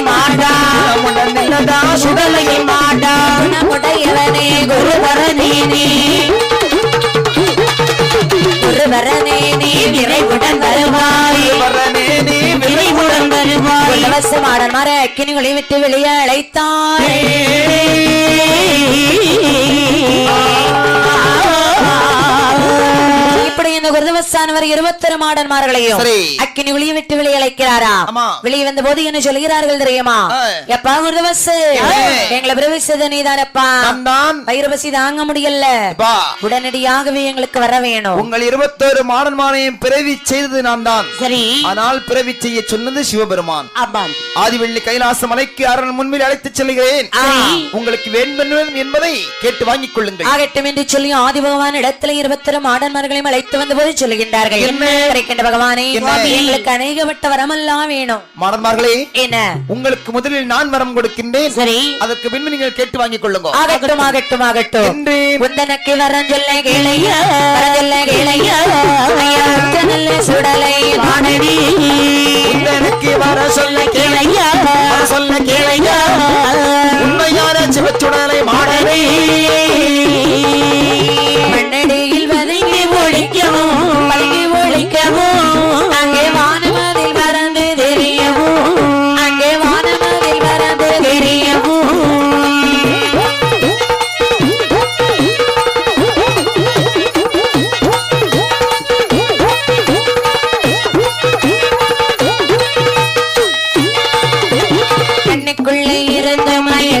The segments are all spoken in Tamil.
மாடா உடன் குணமுடையவனே நீ. விரைவுடன் வருவாய். விரைவுடன் வருவாய். இலவச மாடன் மாற அக்கினிகளை விட்டு வெளியே அழைத்தாய். இப்படி இந்த குருதவஸ்தானவர் இருபத்தொரு மாடன்மார்களையும் சரி. அக்கினி வெளியே விட்டு வெளியே அழைக்கிறாரா? ஆமா. வெளியே வந்த போது என்ன சொல்கிறார்கள் தெரியுமா. எப்பா குருதவஸ். எங்களை நீதானப்பா. தாங்க முடியல. உடனடியாகவே எங்களுக்கு வர வேணும். உங்கள் இருபத்தோரு மாடன்மாரையும் பிறவி செய்தது நான் தான். சரி. ஆனால் பிறவி செய்ய சொன்னது சிவபெருமான். ஆதிவெள்ளி கைலாச மலைக்கு அரண் முன்பில் அழைத்துச் செல்கிறேன். உங்களுக்கு வேண்டும் என்பதை கேட்டு வாங்கிக் கொள்ளுங்கள். ஆகட்டும் என்று சொல்லி ஆதி பகவான் இடத்துல இருபத்தொரு மாடன்மார்களையும் அழைத்து வந்த போது சொல்லுகின்றார்கள். என்ன? கிடைக்கின்ற பகவானே? எங்களுக்கு அநேகப்பட்ட வரமெல்லாம் வேணும். மாடன்மார்களே என்ன? உங்களுக்கு முதலில் நான் வரம் கொடுக்கின்றேன். சரி. அதற்கு பின்பு நீங்கள் கேட்டு வாங்கிக் கொள்ளுங்க. ஆகட்டும் ஆகட்டும் ஆகட்டும். உந்தனக்கு வரம் சொல்ல கேளையா? வரம் சொல்ல கேளையா?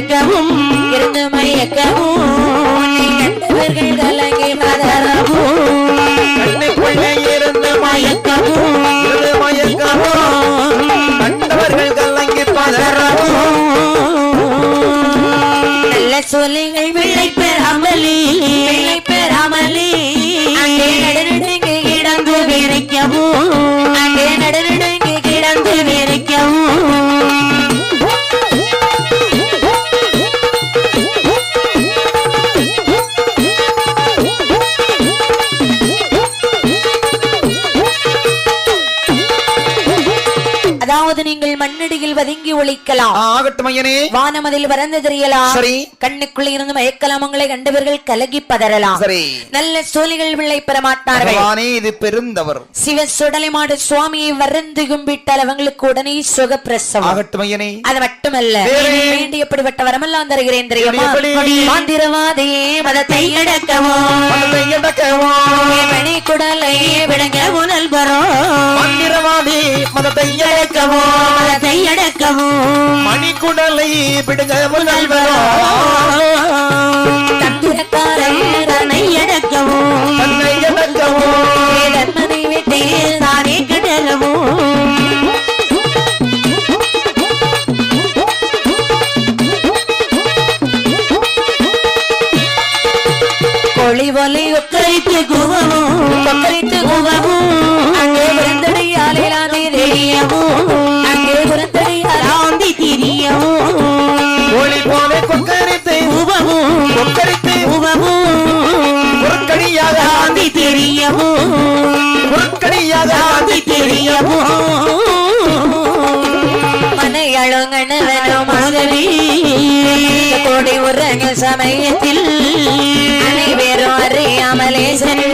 மயக்கவும் இருந்து மயக்கவும் கண்டவர்கள் கலங்கி பதறவும் கண்ணுக்குள்ளே இருந்து மயக்கவும் இருந்து மயக்கவும் கண்டவர்கள் கலங்கி பதறவும் நல்ல சொல்லுங்கள் பிள்ளை பெறாமலே பிள்ளை பெறாமலே. அங்கே விரைக்கவும் அதாவது நீங்கள் மண்ணடியில் வதங்கி ஒழிக்கலாம். ஆகட்டும் ஐயனே. வானமதில் பறந்து தெரியலாம் சரி. கண்ணுக்குள்ளே இருந்து மயக்கலாம் உங்களை கண்டவர்கள் கலகி பதறலாம். சரி. நல்ல சோழிகள் விளை பெற மாட்டார்கள் பகவானே இது பெருந்தவர். சிவ சுடலைமாடு சுவாமியை வருந்து கும்பிட்டால் அவங்களுக்கு உடனே சுகப்பிரசவம். ஆகட்டும் ஐயனே. அது மட்டுமல்ல. வேறு? வேண்டியப்படிப்பட்ட வரமெல்லாம் தருகிறேன் தெரியுமா? எப்படி? மாந்திரவாதையே மதத்தை மனதை எடக்கவும் மணி குடலை மந்திரவாதி மதத்தை எடக்கவும் மதத்தை அடக்கவும் மணிக்குடலை பிடுங்க முதல்வரோ தந்திரக்காரன் தன்னை அடக்கவும் தன்னை எடக்கவும் தன்மனை விட்டு தானே கிடலவும். கோழி ஒலி ஒக்கரித்து குவவும். ஒக்கரித்து குவவும். அங்கே கொக்கரித்து குவவும் கொக்கரித்து குவவும் குறுக்கடியாக ஆந்தி தெரியவும் குறுக்கடியாக ஆந்தி தெரியவும் கோடி உறங்க சமயத்தில் அனைவரும் அறியாமலே சென்று